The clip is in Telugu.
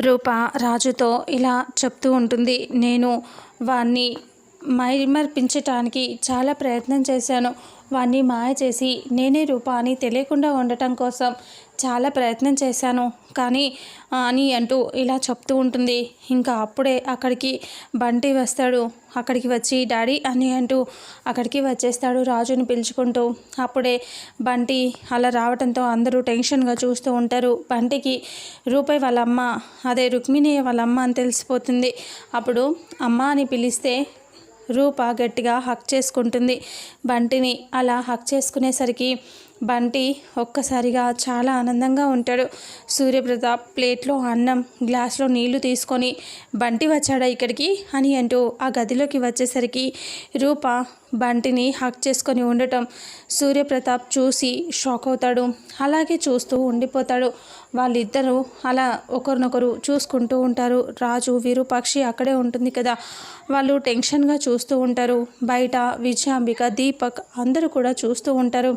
రూప రాజుతో ఇలా చెప్తూ ఉంటుంది నేను వాణ్ణి మైమర్పించటానికి చాలా ప్రయత్నం చేశాను. వాణ్ణి మాయ చేసి నేనే రూపా అని తెలియకుండా ఉండటం కోసం చాలా ప్రయత్నం చేశాను. కానీ అని అంటూ ఇలా చెప్తూ ఉంటుంది. ఇంకా అప్పుడే అక్కడికి బంటి వస్తాడు. అక్కడికి వచ్చి డాడీ అని అంటూ అక్కడికి వచ్చేస్తాడు రాజుని పిలుచుకుంటూ. అప్పుడే బంటి అలా రావడంతో అందరూ టెన్షన్గా చూస్తూ ఉంటారు. బంటికి రూపాయి వాళ్ళ అమ్మ అదే రుక్మిణి వాళ్ళ అమ్మ అని తెలిసిపోతుంది. అప్పుడు అమ్మ అని పిలిస్తే రూప గట్టిగా హక్ చేసుకుంటుంది. బంటిని అలా హక్ చేసుకునేసరికి బంటి ఒక్కసారిగా చాలా ఆనందంగా ఉంటాడు. సూర్యప్రతాప్ ప్లేట్లో అన్నం గ్లాస్లో నీళ్ళు తీసుకొని బంటి వచ్చాడా ఇక్కడికి అని అంటూ ఆ గదిలోకి వచ్చేసరికి రూప బంటిని హక్ చేసుకొని ఉండటం సూర్యప్రతాప్ చూసి షాక్ అవుతాడు. అలాగే చూస్తూ ఉండిపోతాడు. వాళ్ళిద్దరూ అలా ఒకరినొకరు చూసుకుంటూ ఉంటారు. రాజు విరూపాక్షి అక్కడే ఉంటుంది కదా. వాళ్ళు టెన్షన్గా చూస్తూ ఉంటారు. బయట విజయాంబిక దీపక్ అందరూ కూడా చూస్తూ ఉంటారు.